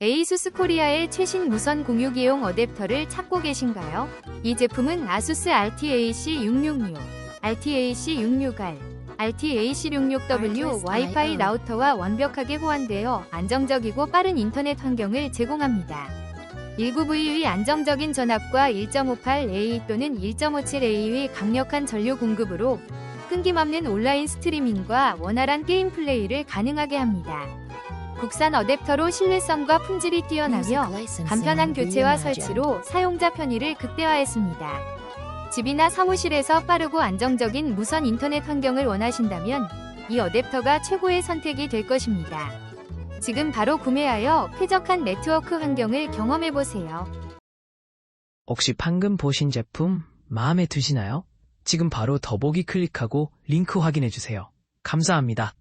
에이수스 코리아의 최신 무선 공유기용 어댑터를 찾고 계신가요? 이 제품은 아수스 RTAC666, RTAC661, RTAC66W 와이파이 라우터와 완벽하게 호환되어 안정적이고 빠른 인터넷 환경을 제공합니다. 19V의 안정적인 전압과 1.58A 또는 1.57A의 강력한 전류 공급으로 끊김없는 온라인 스트리밍과 원활한 게임 플레이를 가능하게 합니다. 국산 어댑터로 신뢰성과 품질이 뛰어나며 간편한 교체와 설치로 사용자 편의를 극대화했습니다. 집이나 사무실에서 빠르고 안정적인 무선 인터넷 환경을 원하신다면 이 어댑터가 최고의 선택이 될 것입니다. 지금 바로 구매하여 쾌적한 네트워크 환경을 경험해보세요. 혹시 방금 보신 제품 마음에 드시나요? 지금 바로 더보기 클릭하고 링크 확인해주세요. 감사합니다.